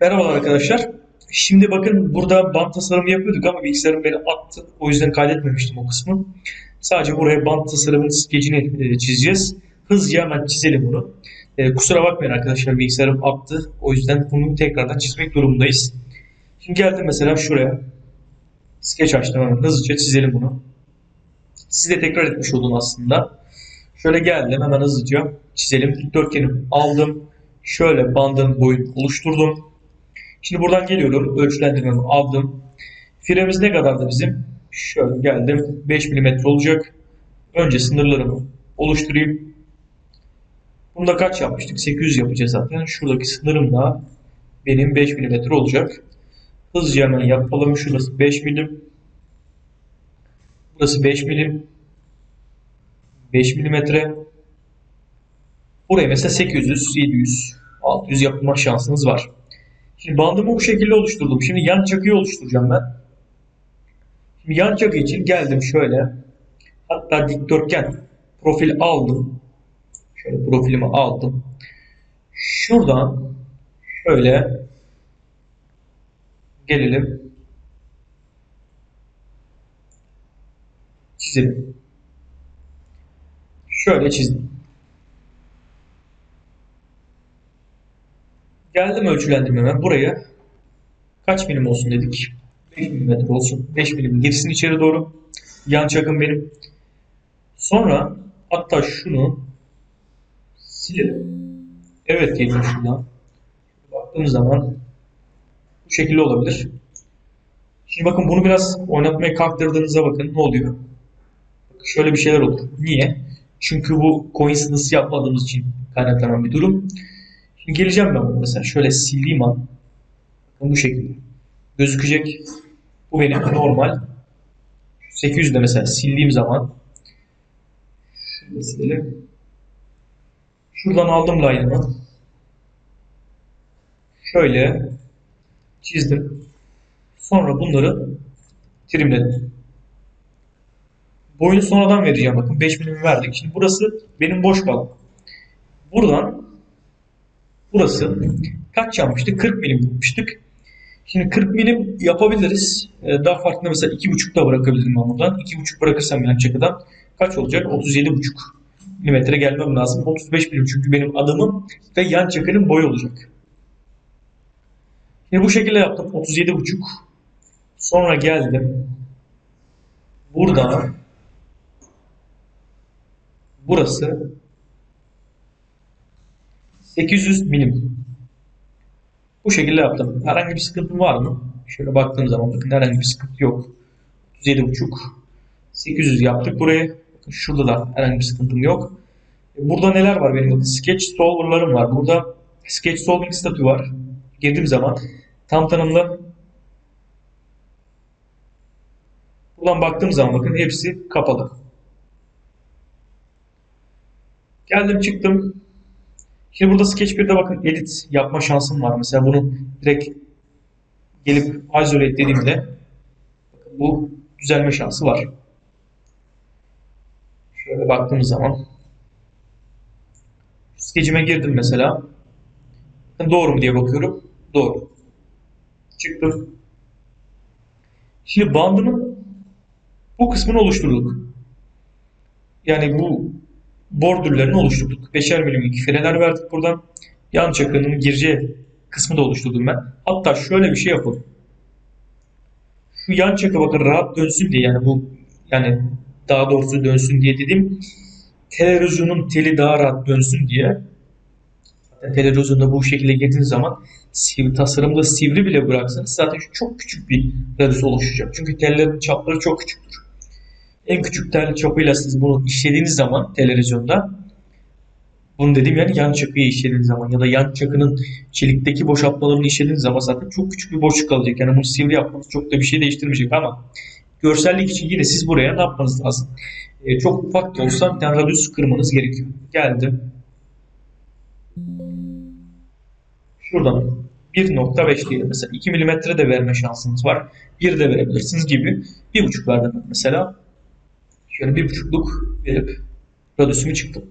Merhabalar arkadaşlar. Şimdi bakın burada bant tasarımı yapıyorduk ama bilgisayarım beni attı. O yüzden kaydetmemiştim o kısmı. Sadece buraya bant tasarımının skecini e, çizeceğiz. Hızlıca hemen çizelim bunu. E, kusura bakmayın arkadaşlar bilgisayarım attı. O yüzden bunu tekrardan çizmek durumundayız. Şimdi geldim mesela şuraya. Sketch açtım hemen. Hızlıca çizelim bunu. Siz de tekrar etmiş olun aslında. Şöyle geldim hemen hızlıca çizelim. Dikdörtgenimi aldım. Şöyle bandın boyunu oluşturdum. Şimdi buradan geliyorum. Ölçülendirmemi aldım. Firemiz ne kadardı bizim? Şöyle geldim. 5 mm olacak. Önce sınırlarımı oluşturayım. Bunda kaç yapmıştık? 800 yapacağız zaten. Şuradaki sınırım da benim 5 mm olacak. Hızlıca hemen yapalım. Şurası 5 milim. Burası 5 milim. 5 milimetre. Buraya mesela 800, 700, 600 yapma şansınız var. Şimdi bandımı bu şekilde oluşturdum. Şimdi yan çakıyı oluşturacağım ben. Şimdi yan çakı için geldim şöyle. Hatta dikdörtgen profil aldım. Şöyle profilimi aldım. Şuradan şöyle gelelim. Çizelim. Şöyle çizdim. Geldim ölçülendirmeme. Buraya kaç milim olsun dedik. 5 milimetre olsun. 5 milim girsin içeri doğru. Yan çakım benim. Sonra hatta şunu silelim. Evet diyelim şuradan. Baktığım zaman bu şekilde olabilir. Şimdi bakın bunu biraz oynatmaya kalktırdığınızda bakın ne oluyor. Şöyle bir şeyler olur. Niye? Çünkü bu coincidence yapmadığımız için kaynaklanan bir durum. Şimdi geleceğim ben bunu mesela şöyle sildiğim an bakın bu şekilde gözükecek. Bu benim normal. 800'de mesela sildiğim zaman şurada silelim. Şuradan aldım line'ımı. Şöyle çizdim. Sonra bunları trimledim. Boyunu sonradan vereceğim bakın 5 milim verdik. Şimdi burası benim boş kaldı. Buradan burası kaç yapmıştık? 40 milim yapmıştık. Şimdi 40 milim yapabiliriz. Ee, Daha farklı mesela 2,5 da bırakabilirim ben buradan. 2,5 bırakırsam yan çakıdan kaç olacak? 37,5 milimetre gelmem lazım. 35 milim çünkü benim adımım ve yan çakının boyu olacak. Şimdi bu şekilde yaptım. 37,5. Sonra geldim. Buradan burası 800 milim. Bu şekilde yaptım. Herhangi bir sıkıntım var mı? Şöyle baktığım zaman bakın herhangi bir sıkıntı yok. 37,5 800 yaptık buraya. Bakın şurada da herhangi bir sıkıntım yok. Burada neler var benim? Bakın sketch solver'larım var. Burada sketch solving statü var. Girdiğim zaman tam tanımlı Buradan baktığım zaman bakın hepsi kapalı. Geldim çıktım. Şimdi burada Sketch 1'de bakın edit yapma şansım var. Mesela bunu direkt gelip isolate dediğimde bu düzelme şansı var. Şöyle baktığımız zaman Sketch'ime girdim mesela. Doğru mu diye bakıyorum. Doğru. Çıktım. Şimdi bandımın bu kısmını oluşturduk. Yani bu bordürlerini oluşturduk. Beşer milimlik fileler verdik buradan. Yan çakının gireceği kısmı da oluşturdum ben. Hatta şöyle bir şey yapalım. Şu yan çakı bakın rahat dönsün diye yani bu yani daha doğrusu dönsün diye dedim. Televizyonun teli daha rahat dönsün diye. Zaten televizyonda bu şekilde girdiğiniz zaman sivri, tasarımda sivri bile bıraksanız zaten çok küçük bir radius oluşacak. Çünkü tellerin çapları çok küçüktür. En küçük tel çapıyla siz bunu işlediğiniz zaman televizyonda bunu dediğim yani yan çakıyı işlediğiniz zaman ya da yan çakının çelikteki boşaltmalarını işlediğiniz zaman zaten çok küçük bir boşluk kalacak. Yani bunu sivri yapmanız çok da bir şey değiştirmeyecek ama görsellik için yine siz buraya ne yapmanız lazım? Ee, çok ufak da olsa bir tane radius kırmanız gerekiyor. Geldim. Şuradan 1.5 diyelim mesela 2 mm de verme şansınız var. 1 de verebilirsiniz gibi. 1.5 verdim mesela. Şöyle bir buçukluk verip radius'umu çıktım.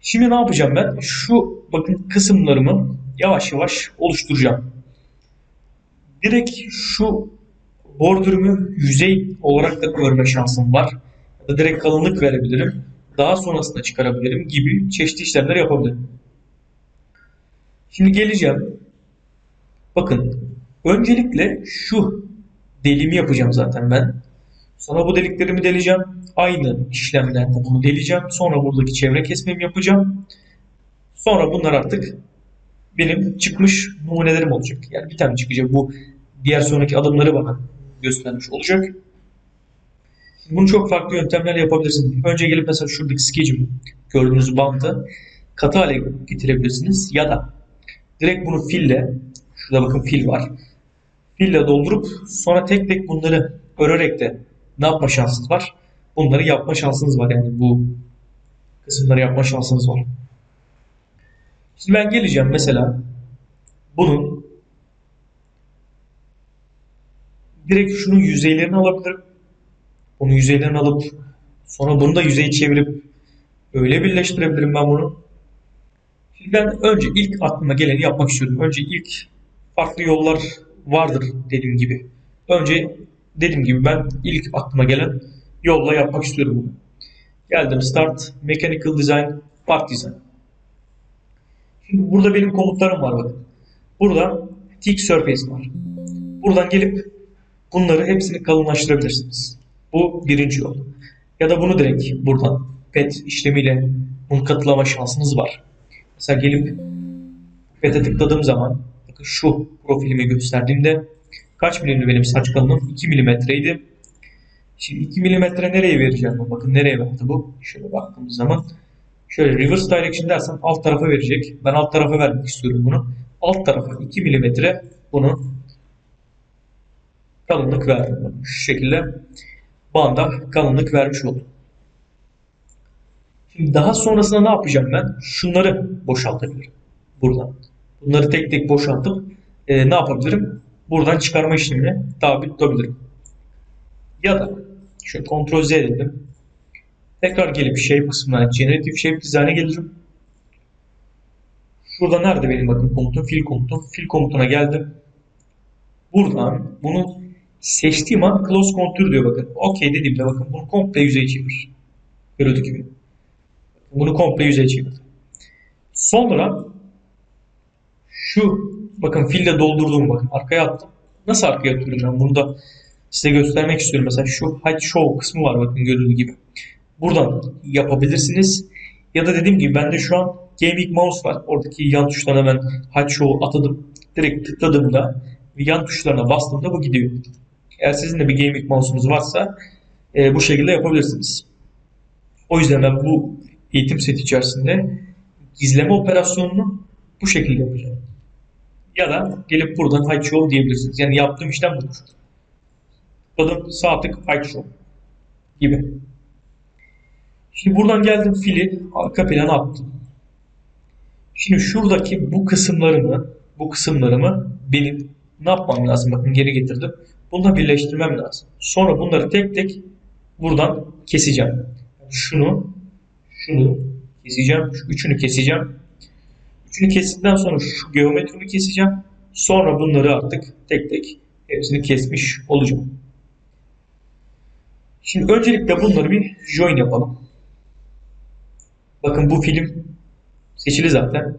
Şimdi ne yapacağım ben? Şu bakın kısımlarımı yavaş yavaş oluşturacağım. Direkt şu bordürümü yüzey olarak da örme şansım var. Ya da direkt kalınlık verebilirim. Daha sonrasında çıkarabilirim gibi çeşitli işlemler yapabilirim. Şimdi geleceğim. Bakın öncelikle şu delimi yapacağım zaten ben. Sonra bu deliklerimi deleceğim. Aynı işlemlerde bunu deleceğim. Sonra buradaki çevre kesmemi yapacağım. Sonra bunlar artık benim çıkmış numunelerim olacak. Yani bir tane çıkacak. Bu diğer sonraki adımları bana göstermiş olacak. Bunu çok farklı yöntemlerle yapabilirsiniz. Önce gelip mesela şuradaki skecim gördüğünüz bandı katı hale getirebilirsiniz. Ya da direkt bunu fille, şurada bakın fil var. Fille doldurup sonra tek tek bunları örerek de ne yapma şansınız var? Bunları yapma şansınız var yani bu kısımları yapma şansınız var. Şimdi ben geleceğim mesela bunun direkt şunun yüzeylerini alabilirim. Bunu yüzeylerini alıp sonra bunu da yüzeyi çevirip öyle birleştirebilirim ben bunu. Şimdi ben önce ilk aklıma geleni yapmak istiyorum. Önce ilk farklı yollar vardır dediğim gibi. Önce dediğim gibi ben ilk aklıma gelen yolla yapmak istiyorum bunu. Geldim Start, Mechanical Design, Part Design. Şimdi burada benim komutlarım var bakın. Burada Thick Surface var. Buradan gelip bunları hepsini kalınlaştırabilirsiniz. Bu birinci yol. Ya da bunu direkt buradan pet işlemiyle bunu katılama şansınız var. Mesela gelip pet'e tıkladığım zaman şu profilimi gösterdiğimde kaç milimdi benim saç kalınlığım? 2 milimetreydi. Şimdi 2 milimetre nereye vereceğim? Bakın nereye verdi bu? Şöyle baktığımız zaman şöyle reverse direction dersem alt tarafa verecek. Ben alt tarafa vermek istiyorum bunu. Alt tarafa 2 milimetre bunu kalınlık verdim. Şu şekilde banda kalınlık vermiş oldum. Şimdi daha sonrasında ne yapacağım ben? Şunları boşaltabilirim. Buradan. Bunları tek tek boşaltıp e, ne yapabilirim? Buradan çıkarma işlemine tabi tutabilirim. Ya da şöyle Ctrl Z dedim. Tekrar gelip Shape kısmına Generative Shape Design'a gelirim. Şurada nerede benim bakın komutum? Fill komutum. Fill komutuna geldim. Buradan bunu seçtiğim an Close Contour diyor bakın. OK dediğimde bakın bunu komple yüzeye çevir. Görüldüğü gibi. Bunu komple yüzeye çevirdim. Sonra şu bakın fille doldurduğum bakın arkaya attım. Nasıl arkaya attıracağım bunu da size göstermek istiyorum. Mesela şu Hide Show kısmı var bakın görüldüğü gibi. Buradan yapabilirsiniz. Ya da dediğim gibi bende şu an Gaming Mouse var. Oradaki yan tuşlarına ben Hide Show'u atadım. Direkt tıkladığımda yan tuşlarına bastığımda bu gidiyor. Eğer sizin de bir Gaming Mouse'unuz varsa e, bu şekilde yapabilirsiniz. O yüzden ben bu eğitim seti içerisinde gizleme operasyonunu bu şekilde yapacağım. Ya da gelip buradan hide show diyebilirsiniz. Yani yaptığım işlem budur. Tıkladım sağ tık hide show gibi. Şimdi buradan geldim fili arka plana attım. Şimdi şuradaki bu kısımlarımı bu kısımlarımı benim ne yapmam lazım? Bakın geri getirdim. Bununla birleştirmem lazım. Sonra bunları tek tek buradan keseceğim. Şunu şunu keseceğim. Şu üçünü keseceğim. Üçünü kestikten sonra şu geometrini keseceğim. Sonra bunları artık tek tek hepsini kesmiş olacağım. Şimdi öncelikle bunları bir join yapalım. Bakın bu film seçili zaten.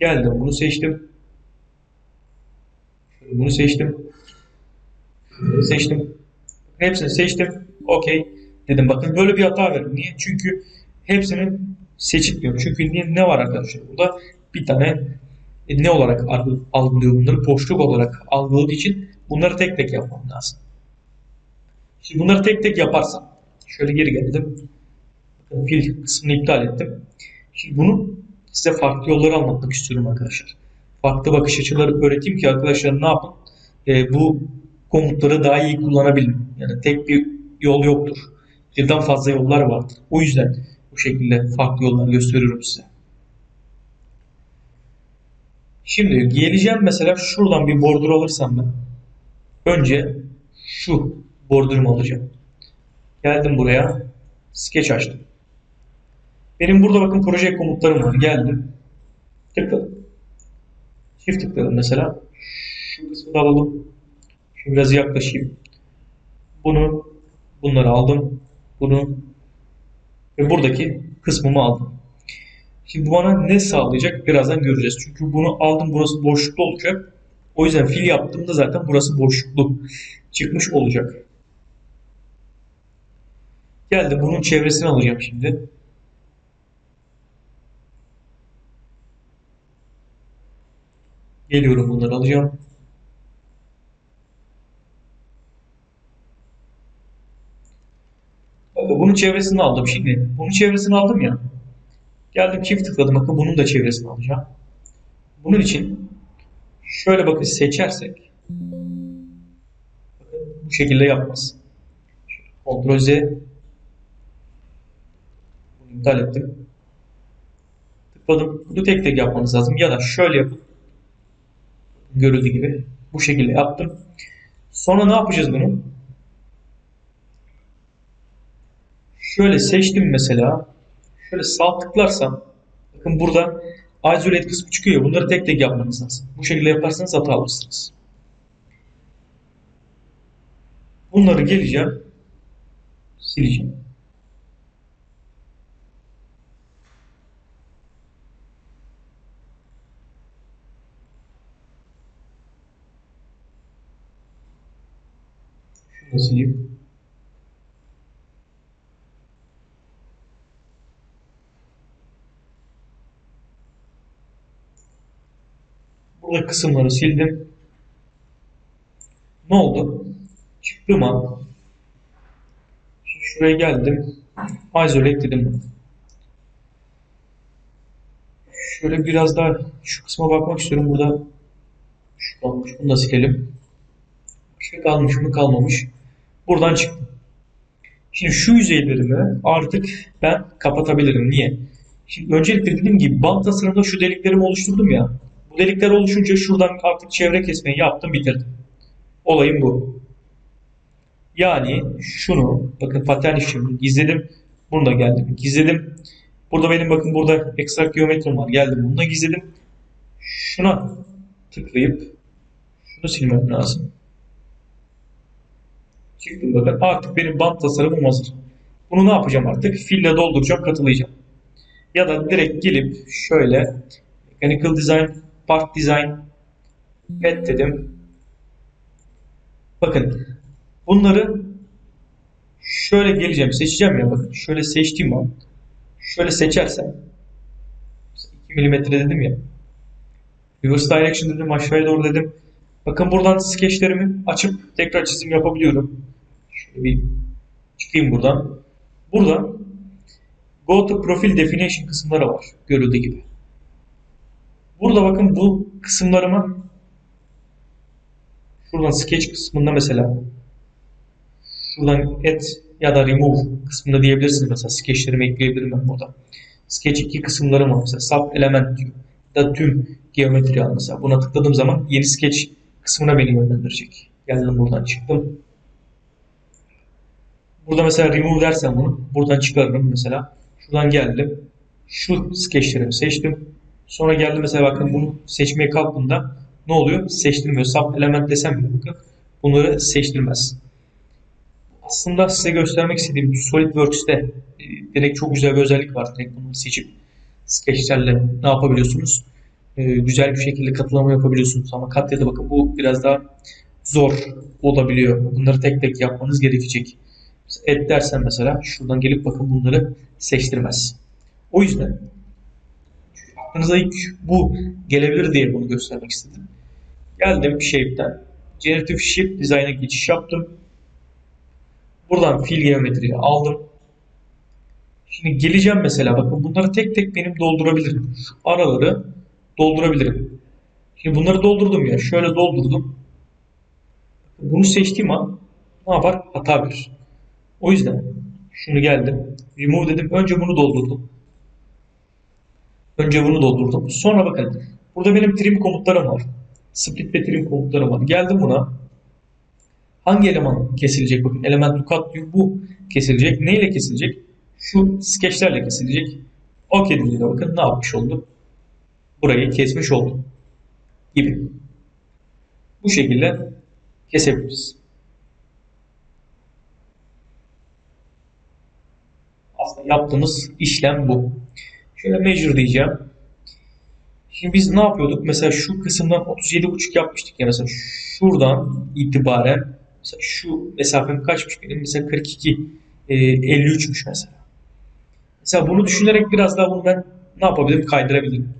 Geldim bunu seçtim. Bunu seçtim. Seçtim. Hepsini seçtim. Okey dedim. Bakın böyle bir hata verdim. Niye? Çünkü hepsini seçitmiyorum. Çünkü ne var arkadaşlar? Burada bir tane e, ne olarak algılıyor bunları? Boşluk olarak algıladığı için bunları tek tek yapmam lazım. Şimdi bunları tek tek yaparsam şöyle geri geldim. Fil kısmını iptal ettim. Şimdi bunu size farklı yolları anlatmak istiyorum arkadaşlar. Farklı bakış açıları öğreteyim ki arkadaşlar ne yapın? E, bu komutları daha iyi kullanabilin. Yani tek bir yol yoktur. Birden fazla yollar vardır. O yüzden şekilde farklı yollar gösteriyorum size. Şimdi geleceğim mesela şuradan bir border alırsam ben. Önce şu border'ımı alacağım. Geldim buraya. Sketch açtım. Benim burada bakın proje komutlarım var. Geldim. Tıkladım. Çift tıkladım mesela. Şu kısmı alalım. Şimdi biraz yaklaşayım. Bunu, bunları aldım. Bunu ve buradaki kısmımı aldım. Şimdi bu bana ne sağlayacak birazdan göreceğiz. Çünkü bunu aldım burası boşluklu olacak. O yüzden fil yaptığımda zaten burası boşluklu çıkmış olacak. Geldi bunun çevresini alacağım şimdi. Geliyorum bunları alacağım. Bakın bunun çevresini aldım şimdi. Bunun çevresini aldım ya. Geldim çift tıkladım. Bakın bunun da çevresini alacağım. Bunun için şöyle bakın seçersek bu şekilde yapmaz. Ctrl Z bunu iptal ettim. Tıkladım. Bunu tek tek yapmanız lazım. Ya da şöyle yapın. Görüldüğü gibi. Bu şekilde yaptım. Sonra ne yapacağız bunu? Şöyle seçtim mesela. Şöyle sağ tıklarsam bakın burada isolate kısmı çıkıyor. Bunları tek tek yapmanız lazım. Bu şekilde yaparsanız hata alırsınız. Bunları geleceğim. Sileceğim. Şunu sileyim. Burada kısımları sildim. Ne oldu? An şimdi şuraya geldim. Dedim bunu. Şöyle biraz daha şu kısma bakmak istiyorum. Burada şu kalmış. Bunu da silelim. Başka kalmış mı? Kalmamış. Buradan çıktım. Şimdi şu yüzeylerimi artık ben kapatabilirim. Niye? Şimdi öncelikle dediğim gibi bant tasarımda şu deliklerimi oluşturdum ya. Bu delikler oluşunca şuradan artık çevre kesmeyi yaptım bitirdim. Olayım bu. Yani şunu bakın patern işlemini gizledim. Bunu da geldim gizledim. Burada benim bakın burada ekstra geometrim var. Geldim bunu da gizledim. Şuna tıklayıp şunu silmem lazım. Çıktım bakın artık benim bant tasarımım hazır. Bunu ne yapacağım artık? Fille dolduracağım, katılayacağım. Ya da direkt gelip şöyle Mechanical Design, Part Design Pet dedim. Bakın bunları şöyle geleceğim, seçeceğim ya bakın. Şöyle seçtiğim an şöyle seçersem 2 mm dedim ya. Reverse Direction dedim, aşağıya doğru dedim. Bakın buradan skeçlerimi açıp tekrar çizim yapabiliyorum. Şöyle bir çıkayım buradan. Burada Go to Profile Definition kısımları var. Görüldüğü gibi. Burada bakın bu kısımlarımı şuradan sketch kısmında mesela şuradan add ya da remove kısmında diyebilirsiniz. Mesela sketchlerimi ekleyebilirim ben burada. Sketch 2 kısımlarım var. Mesela sub element diyor. Da tüm geometri al mesela. Buna tıkladığım zaman yeni sketch kısmına beni yönlendirecek. Geldim buradan çıktım. Burada mesela remove dersem bunu buradan çıkarırım mesela. Şuradan geldim. Şu sketchlerimi seçtim. Sonra geldim mesela bakın bunu seçmeye kalktığımda ne oluyor? Seçtirmiyor. Sub element desem bile bakın bunları seçtirmez. Aslında size göstermek istediğim SolidWorks'te e, direkt çok güzel bir özellik var. Direkt bunları seçip sketchlerle ne yapabiliyorsunuz? E, güzel bir şekilde katılama yapabiliyorsunuz. Ama Katya'da bakın bu biraz daha zor olabiliyor. Bunları tek tek yapmanız gerekecek. Et dersen mesela şuradan gelip bakın bunları seçtirmez. O yüzden aklınıza ilk bu gelebilir diye bunu göstermek istedim. Geldim Shape'den. Generative Shape Design'a geçiş yaptım. Buradan fil geometriyi aldım. Şimdi geleceğim mesela bakın bunları tek tek benim doldurabilirim. Şu araları doldurabilirim. Şimdi bunları doldurdum ya. Şöyle doldurdum. Bunu seçtiğim an ne yapar? Hata verir. O yüzden şunu geldim. Remove dedim. Önce bunu doldurdum. Önce bunu doldurdum. Sonra bakın. Burada benim trim komutlarım var. Split ve trim komutlarım var. Geldim buna. Hangi eleman kesilecek? Bakın element lookup diyor. Bu kesilecek. Neyle kesilecek? Şu skeçlerle kesilecek. OK dediğinde bakın ne yapmış oldum? Burayı kesmiş oldum. Gibi. Bu şekilde kesebiliriz. Aslında yaptığımız işlem bu. Şöyle measure diyeceğim. Şimdi biz ne yapıyorduk? Mesela şu kısımdan 37,5 yapmıştık ya mesela şuradan itibaren mesela şu mesafem kaçmış benim? Mesela 42 e, 53'müş mesela. Mesela bunu düşünerek biraz daha bunu ben ne yapabilirim? Kaydırabilirim.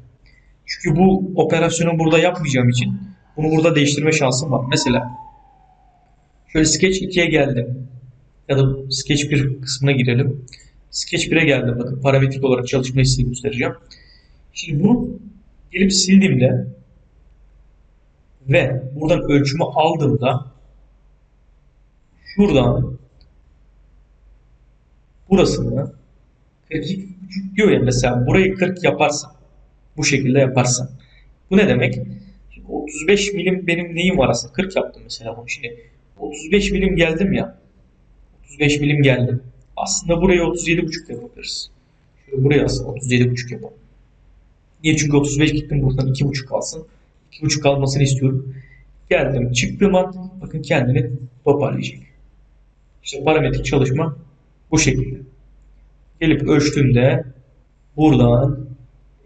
Çünkü bu operasyonu burada yapmayacağım için bunu burada değiştirme şansım var. Mesela şöyle Sketch 2'ye geldim. Ya da Sketch 1 kısmına girelim. Sketch 1'e geldim. Bakın parametrik olarak çalışma isteği göstereceğim. Şimdi bunu gelip sildiğimde ve buradan ölçümü aldığımda şuradan burasını 42 diyor ya mesela burayı 40 yaparsam bu şekilde yaparsam bu ne demek? Şimdi 35 milim benim neyim var aslında 40 yaptım mesela bunu şimdi 35 milim geldim ya 35 milim geldim. Aslında burayı 37,5 yapabiliriz. Şöyle buraya aslında 37,5 yapalım. Niye? Çünkü 35 gittim buradan 2,5 kalsın. 2,5 kalmasını istiyorum. Geldim çıktığım an bakın kendini toparlayacak. İşte parametrik çalışma bu şekilde. Gelip ölçtüğümde buradan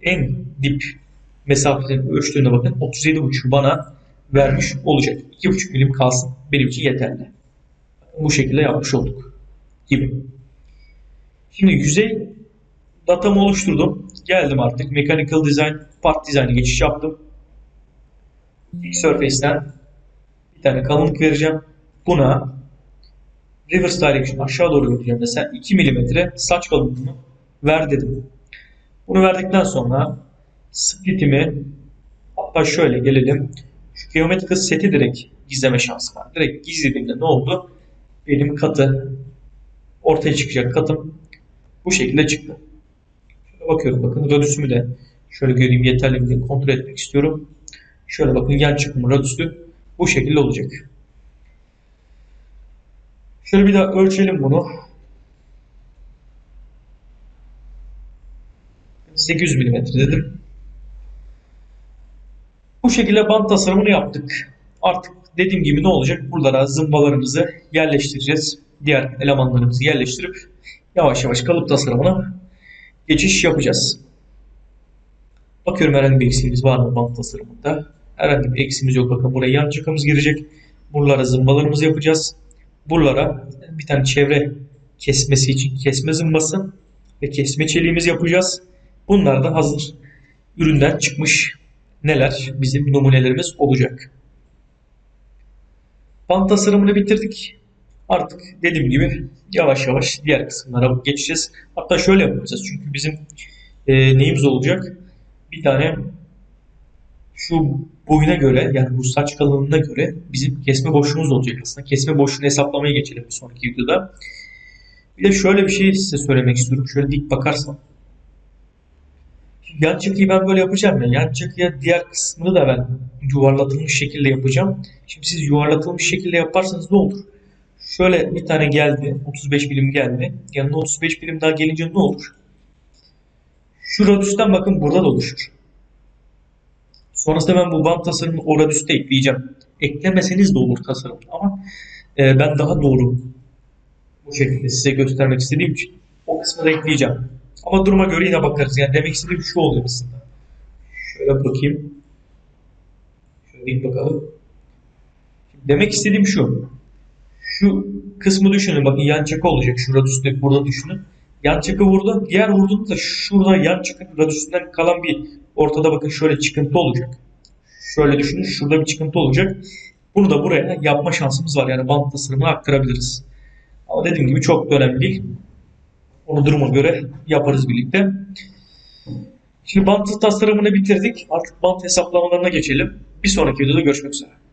en dip mesafeden ölçtüğünde bakın 37,5 bana vermiş olacak. 2,5 milim kalsın. Benim için yeterli. Bu şekilde yapmış olduk. Gibi. Şimdi yüzey datamı oluşturdum. Geldim artık. Mechanical Design, Part Design'a geçiş yaptım. İlk Surface'ten bir tane kalınlık vereceğim. Buna Reverse Direction aşağı doğru götüreceğim. Mesela 2 mm saç kalınlığını ver dedim. Bunu verdikten sonra splitimi hatta şöyle gelelim. Şu Geometrical seti direkt gizleme şansı var. Direkt gizlediğimde ne oldu? Benim katı ortaya çıkacak katım bu şekilde çıktı. Şöyle bakıyorum bakın radüsümü de şöyle göreyim yeterli mi kontrol etmek istiyorum. Şöyle bakın yan çıkımı radüsü bu şekilde olacak. Şöyle bir daha ölçelim bunu. 800 mm dedim. Bu şekilde bant tasarımını yaptık. Artık dediğim gibi ne olacak? Buralara zımbalarımızı yerleştireceğiz. Diğer elemanlarımızı yerleştirip yavaş yavaş kalıp tasarımına geçiş yapacağız. Bakıyorum herhangi bir eksiğimiz var mı bant tasarımında. Herhangi bir eksiğimiz yok. Bakın buraya yan çıkamız girecek. Buralara zımbalarımızı yapacağız. Buralara bir tane çevre kesmesi için kesme zımbası ve kesme çeliğimizi yapacağız. Bunlar da hazır üründen çıkmış neler bizim numunelerimiz olacak. Bant tasarımını bitirdik. Artık dediğim gibi yavaş yavaş diğer kısımlara geçeceğiz. Hatta şöyle yapacağız çünkü bizim e, neyimiz olacak? Bir tane şu boyuna göre yani bu saç kalınlığına göre bizim kesme boşluğumuz olacak aslında. Kesme boşluğunu hesaplamaya geçelim bir sonraki videoda. Bir de şöyle bir şey size söylemek istiyorum. Şöyle dik bakarsam. Yan çakıyı ben böyle yapacağım ya. Yan çakıya diğer kısmını da ben yuvarlatılmış şekilde yapacağım. Şimdi siz yuvarlatılmış şekilde yaparsanız ne olur? Şöyle bir tane geldi. 35 birim geldi. Yanına 35 birim daha gelince ne olur? Şu radüsten bakın burada da oluşur. Sonrasında ben bu bant tasarımını o radüste ekleyeceğim. Eklemeseniz de olur tasarım ama e, ben daha doğru bu şekilde size göstermek istediğim için o kısmı da ekleyeceğim. Ama duruma göre yine bakarız. Yani demek istediğim şu oluyor aslında. Şöyle bakayım. Şöyle bir bakalım. Demek istediğim şu. Şu kısmı düşünün. Bakın yan çakı olacak. Şu radüsünde burada düşünün. Yan çakı vurdu. Diğer vurduğunda da şurada yan çakının radüsünden kalan bir ortada bakın şöyle çıkıntı olacak. Şöyle düşünün. Şurada bir çıkıntı olacak. Bunu da buraya yapma şansımız var. Yani bant tasarımını aktarabiliriz. Ama dediğim gibi çok da önemli değil. Onu duruma göre yaparız birlikte. Şimdi bant tasarımını bitirdik. Artık bant hesaplamalarına geçelim. Bir sonraki videoda görüşmek üzere.